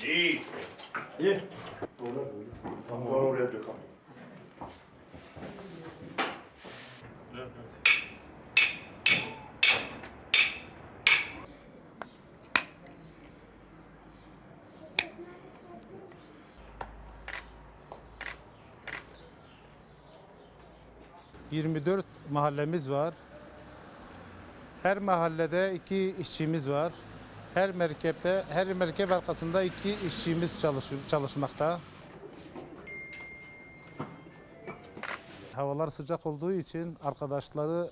지. 예. 방법을 24 mahallemiz var. Her mahallede iki işçimiz var. Her merkepte, her merkep arkasında iki işçimiz çalış, çalışmakta. Havalar sıcak olduğu için arkadaşları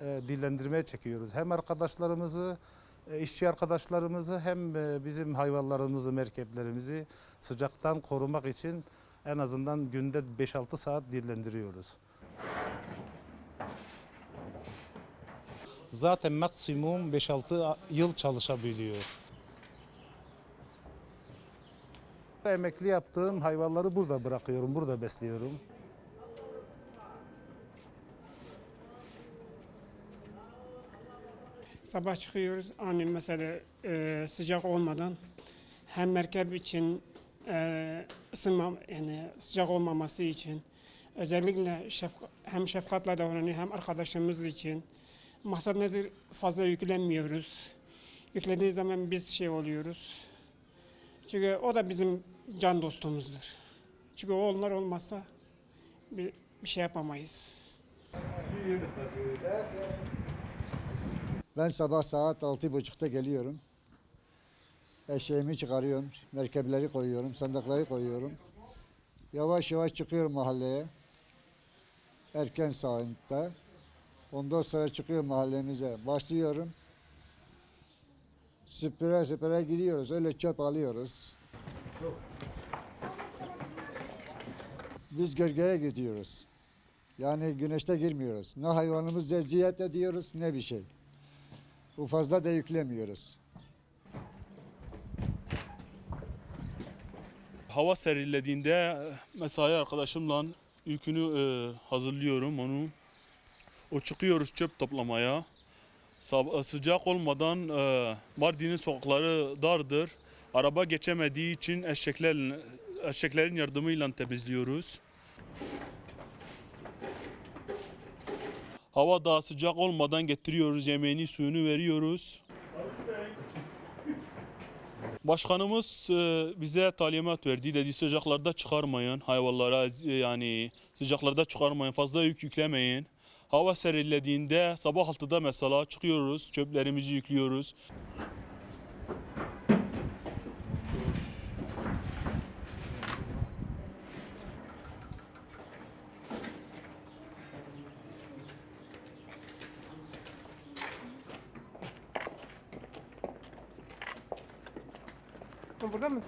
e, dillendirmeye çekiyoruz. Hem arkadaşlarımızı, e, işçi arkadaşlarımızı hem e, bizim hayvanlarımızı, merkeplerimizi sıcaktan korumak için en azından günde 5-6 saat dillendiriyoruz. Zaten maksimum 5-6 yıl çalışabiliyor. Emekli yaptığım hayvanları burada bırakıyorum, burada besliyorum. Sabah çıkıyoruz hani mesela e, sıcak olmadan hem merkep için e, ısınma yani sıcak olmaması için özellikle şefka- hem şefkatle davranıyor hem arkadaşlarımız için maksat nedir fazla yüklenmiyoruz. Yüklediği zaman biz şey oluyoruz. Çünkü o da bizim can dostumuzdur. Çünkü onlar olmazsa bir, bir şey yapamayız. Ben sabah saat altı buçukta geliyorum. Eşeğimi çıkarıyorum, merkepleri koyuyorum, sandıkları koyuyorum. Yavaş yavaş çıkıyorum mahalleye. Erken saatte. Ondan sonra çıkıyorum mahallemize. Başlıyorum. Süpüre süpüre gidiyoruz. Öyle çöp alıyoruz. Biz gölgeye gidiyoruz. Yani güneşte girmiyoruz. Ne hayvanımız eziyet ediyoruz ne bir şey. Bu fazla da yüklemiyoruz. Hava serinlediğinde e, mesai arkadaşımla yükünü e, hazırlıyorum onu. O çıkıyoruz çöp toplamaya. Sab- sıcak olmadan e, Mardin'in sokakları dardır. Araba geçemediği için eşekler, eşeklerin yardımıyla temizliyoruz. Hava daha sıcak olmadan getiriyoruz yemeğini suyunu veriyoruz. Başkanımız e, bize talimat verdi. Dedi sıcaklarda çıkarmayın hayvanlara e, yani sıcaklarda çıkarmayın fazla yük yüklemeyin. Hava serinlediğinde sabah 6'da mesela çıkıyoruz çöplerimizi yüklüyoruz. Burada mı?